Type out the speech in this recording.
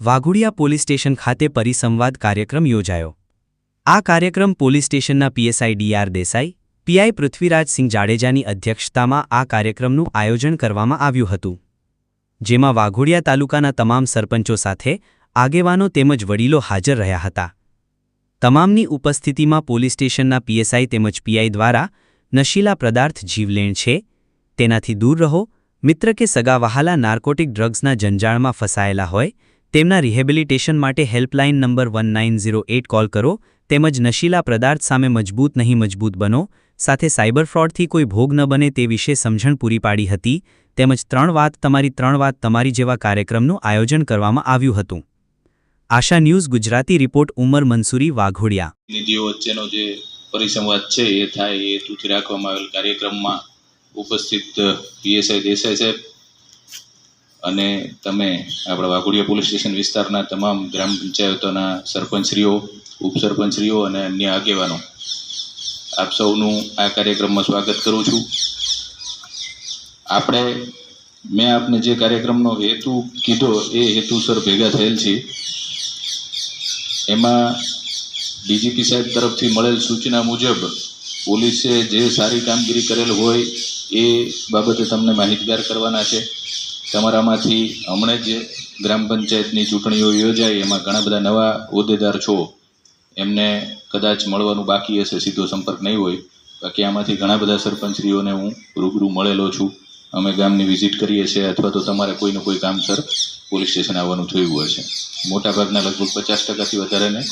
Waghodia police station ખાતે પરિસંવાદ કાર્યક્રમ યોજાયો. આ કાર્યક્રમ પોલીસ સ્ટેશનના PSI D R Desai, PI Prithvirajsinh જાડેજાની અધ્યક્ષતામાં આ કાર્યક્રમનું આયોજન કરવામાં આવ્યું હતું. જેમાં વાઘોડિયા તાલુકાના તમામ સરપંચો સાથે આગેવાનો તેમજ વડીલો હાજર રહ્યા હતા. તમામની ઉપસ્થિતિમાં પોલીસ સ્ટેશનના પીએસઆઈ તેમજ પીઆઈ દ્વારા નશીલા પદાર્થ જીવલેણ છે, તેનાથી દૂર રહો, મિત્ર કે સગા વહાલા નાર્કોટિક ડ્રગ્સના જંજાળમાં ફસાયેલા હોય તેમના રિહેબિલિટેશન માટે helpline number one nine zero eight call કરો, તેમજ નશીલા પદાર્થ સામે મજબૂત નહીં મજબૂત બનો, સાથે સાયબર ફ્રોડથી કોઈ ભોગ ન બને તે વિશે સમજણ પૂરી પાડી હતી, તેમજ ત્રણ વાત તમારી ત્રણ વાત તમારી જેવા કાર્યક્રમનું આયોજન કરવામાં આવ્યું હતું. આશા ન્યૂઝ ગુજરાતી રિપોર્ટ, ઉમર મનસુરી વાઘોડિયા. નિધિઓ વચ્ચેનો જે પરિસંવાદ છે એ થાય એ હેતુથી રાખવામાં આવેલ કાર્યક્રમમાં ઉપસ્થિત પીએસઆઈ દેસાઈ સાહેબ અને તમે આપણા વાઘોડિયા પોલીસ સ્ટેશન વિસ્તારના તમામ ગ્રામ પંચાયતોના સરપંચશ્રીઓ, ઉપસરપંચશ્રીઓ અને અન્ય આગેવાનો, આપ સૌનું આ કાર્યક્રમમાં સ્વાગત કરું છું. આપણે, મેં આપને જે કાર્યક્રમનો હેતુ કીધો એ હેતુસર ભેગા થયેલ છે. એમાં ડીજીપી સાહેબ તરફથી મળેલ સૂચના મુજબ પોલીસે જે સારી કામગીરી કરેલ હોય એ બાબતે તમને માહિતગાર કરવાના છે. તમારામાંથી હમણાં જ ગ્રામ પંચાયતની ચૂંટણીઓ યોજાઈ, એમાં ઘણા બધા નવા હોદ્દેદાર છો. એમને કદાચ મળવાનું બાકી હશે, સીધો સંપર્ક નહીં હોય. બાકી આમાંથી ઘણા બધા સરપંચશ્રીઓને હું રૂબરૂ મળેલો છું. અમે ગામની વિઝિટ કરીએ છીએ અથવા તો તમારે કોઈનું કોઈ કામસર પોલીસ સ્ટેશન આવવાનું થયું હશે મોટાભાગના લગભગ પચાસ ટકાથી વધારેને